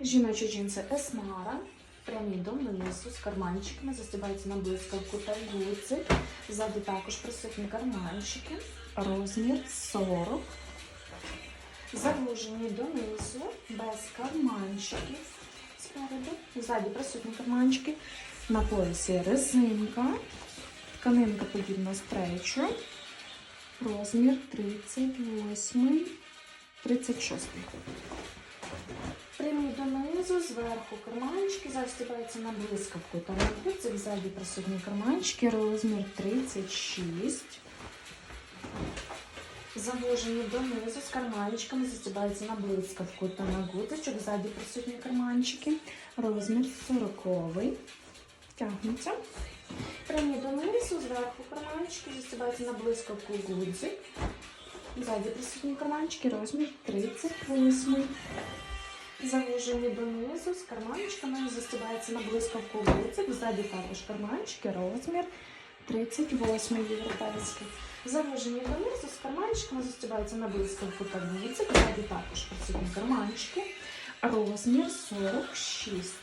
Жіночі джинси Есмара. Прямі донизу з карманчиками, застібаються на блискавку та гудзик. Ззаду також присутні карманчики. Розмір 40. Завужені донизу, без карманчиків спереду. Ззаді присутні карманчики. На поясі резинка. Тканинка подібна з плечу. Розмір 38, 36. Донизу, зверху карманчики, застібаються на блискавку та на. Ззаді присутні карманчики, розмір 36. Завожені донизу з карманчиками, застібаються на блискавку та на гудзичок. Ззаді присутні карманчики, розмір 40. Тягнуться. Прямі донизу, зверху карманчики, застібаються на блискавку гудзик. Ззаді присутні карманчики, розмір 38. Завужені донизу з карманчиками, застібається на блискавку гудзик. Ззаді також карманчики, розмір 38 європейський. Завужені донизу з карманчиками, застібається на блискавку та гудзик. Ззаді також присутні карманчики, розмір 46.